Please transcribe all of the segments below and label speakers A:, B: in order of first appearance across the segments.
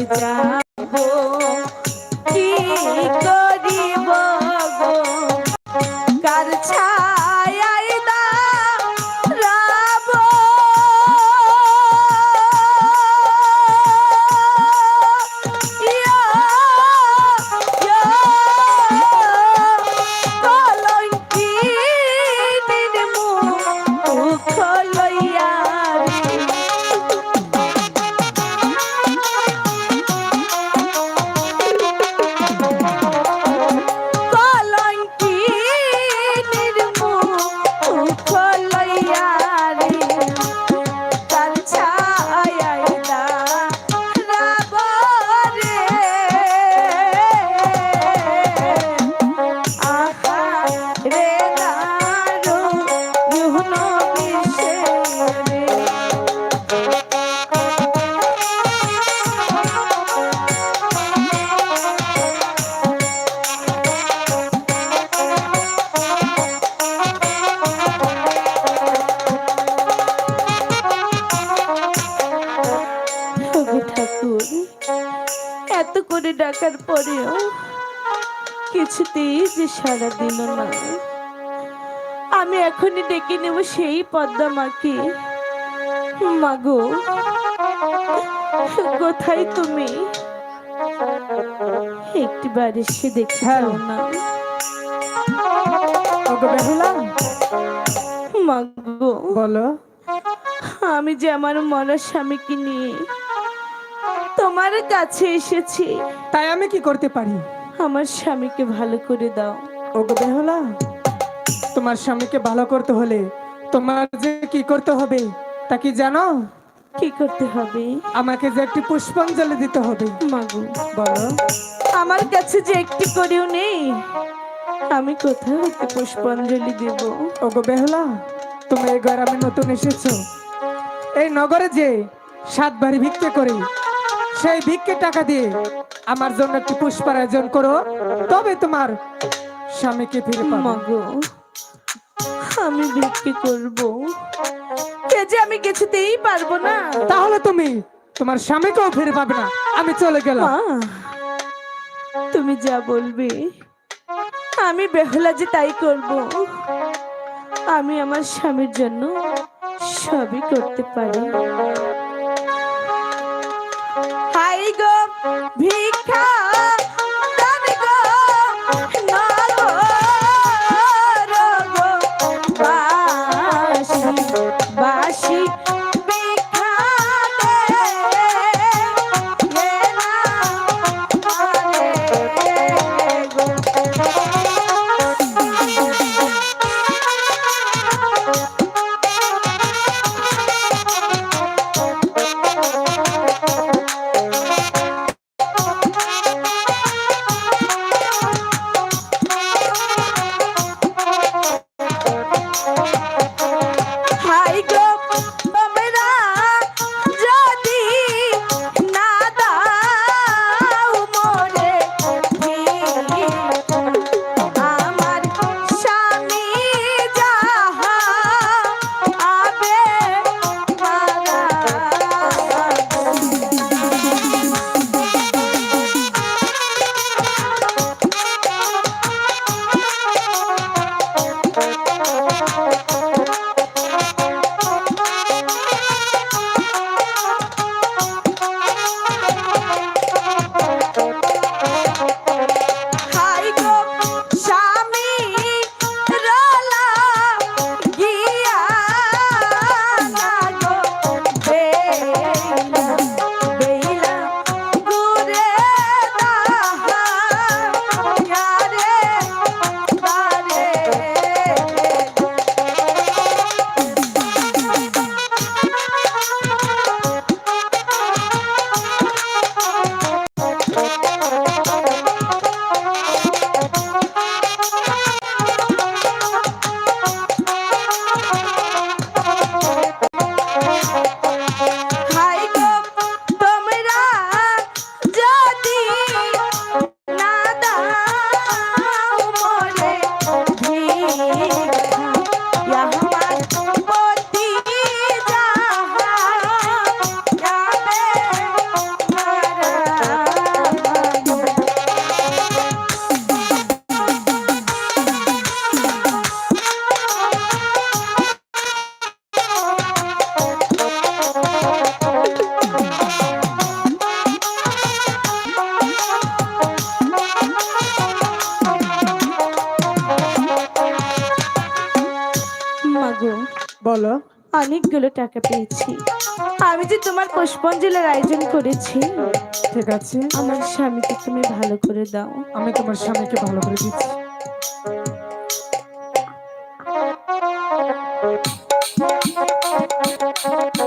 A: কোথায় পরেও কিছুতেই যে সারা দিল না। আমি এখনই ডেকে নেব সেই পদ্মা মাকে। মাগো কোথায় তুমি? একটিবার এসে দেখে যাও না। মাগো
B: বলো।
A: আমি যে আমার মনের স্বামীকে নিয়ে তোমার কাছে এসেছি।
B: তাই আমি কি করতে পারি?
A: আমার স্বামীকে ভালো করে দাও।
B: ওগো বেহলা তোমার স্বামীকে ভালো করতে হলে তোমার যে কি করতে হবে তা কি জানো?
A: কি করতে হবে?
B: আমাকে যে একটি পুষ্পাঞ্জলি দিতে হবে।
A: মাগো
B: বলো।
A: আমার কাছে যে একটি করেও নেই আমি কোথায় হতে পুষ্পাঞ্জলি দেব।
B: ওগো বেহলা তুমি এই গ্রামে নতুন এসেছ। এই নগরে যে সাত বাড়ি ভিক্ষে করি সেই ভিক্ষে টাকা দিয়ে আমার জন্য একটি পুষ্পার আয়োজন করো। তবে তোমার স্বামীকে ফিরে পাবো।
A: আমি বিক্রি করব। কে যে আমি কিছুতেই পারব না।
B: তাহলে তুমি তোমার স্বামীকেও ফিরে পাবে না। আমি চলে গেলাম।
A: তুমি যা বলবে আমি বেহলা যে তাই করব। আমি আমার স্বামীর জন্য সবই করতে পারি। হাই গো ভিক্ষা অনেকগুলো টাকা পেয়েছি। আমি যে তোমার পুষ্পঞ্জলের আয়োজন করেছি।
B: ঠিক আছে।
A: আমার স্বামীকে তুমি ভালো করে দাও।
B: আমি তোমার স্বামীকে ভালো করে দিচ্ছি। বেহুলা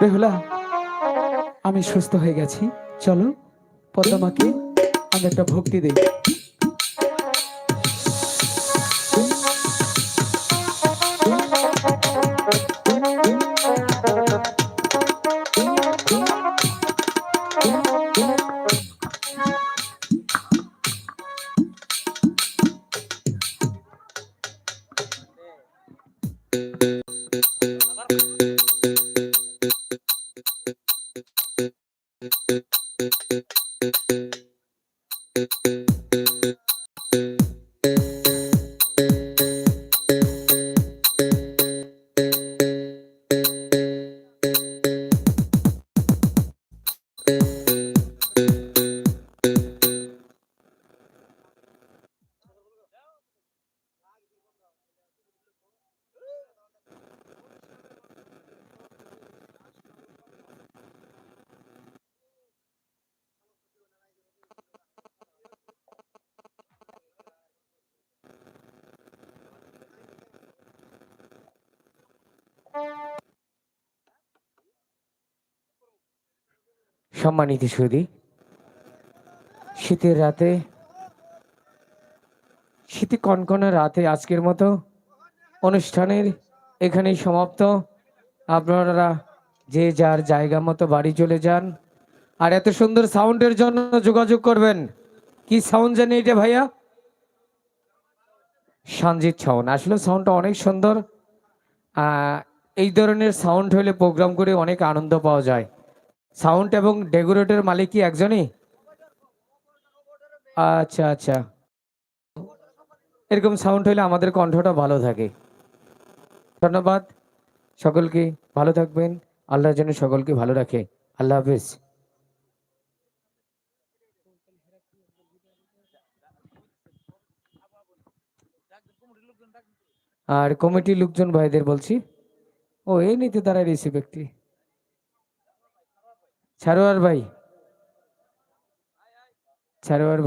B: বেহুলা আমি সুস্থ হয়ে গেছি। চলো পদ্মামাকে আমি একটা ভক্তি দিই।
C: সম্মানিত সুদী শীতের রাতে, শীতে কনকনে রাতে আজকের মতো অনুষ্ঠানের এখানেই সমাপ্ত। আপনারা যে যার জায়গা মতো বাড়ি চলে যান, আর এত সুন্দর সাউন্ডের জন্য যোগাযোগ করবেন। কি সাউন্ড জানি এটা ভাইয়া? সঞ্জিত সাউন্ড। আসলে সাউন্ডটা অনেক সুন্দর। এই ধরনের সাউন্ড হলে প্রোগ্রাম করে অনেক আনন্দ পাওয়া যায়। সাউন্ড এবং ডেকোরেটর মালিক কি একজনই? আচ্ছা আচ্ছা। এরকম সাউন্ড হলে আমাদের কণ্ঠটা ভালো থাকে। ধন্যবাদ। সকলকে ভালো থাকবেন। আল্লাহ যেন সকলকে ভালো রাখে। আল্লাহ হাফিজ। আর কমিটির লোকজন ভাইদের বলছি। ও এই নীতি দাঁড়ায় রয়েছে ব্যক্তি। ছাড়োয়ার ভাই। ছাড়োয়ার